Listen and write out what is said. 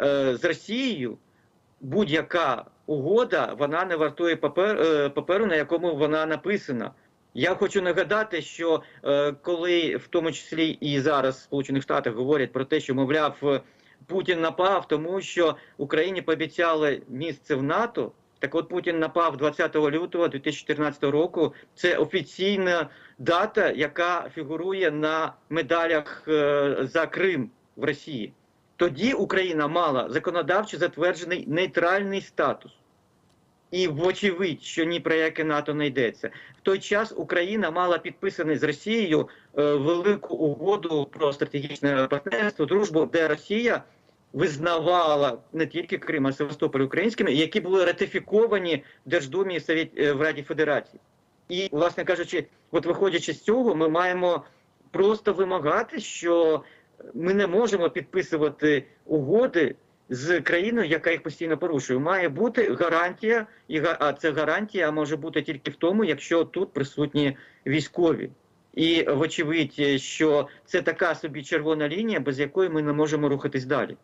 е, з Росією будь-яка угода вона не вартує папер, е, паперу, на якому вона написана. Я хочу нагадати, що е, коли в тому числі і зараз в Сполучених Штатах говорять про те, що мовляв Путін напав, тому що Україні пообіцяли місце в НАТО. Так от Путін напав 20 лютого 2014 року. Це офіційна дата, яка фігурує на медалях за Крим в Росії. Тоді Україна мала законодавчо затверджений нейтральний статус. І вочевидь, що ні про яке НАТО не йдеться. В той час Україна мала підписаний з Росією е, велику угоду про стратегічне партнерство, дружбу, де Росія визнавала не тільки Крим, а Севастополь українськими, які були ратифіковані в Держдумі е, в Раді Федерації. І, власне кажучи, от виходячи з цього, ми маємо просто вимагати, що ми не можемо підписувати угоди з країною, яка їх постійно порушує. Має бути гарантія, і а це гарантія може бути тільки в тому, якщо тут присутні військові. І вочевидь, що це така собі червона лінія, без якої ми не можемо рухатись далі.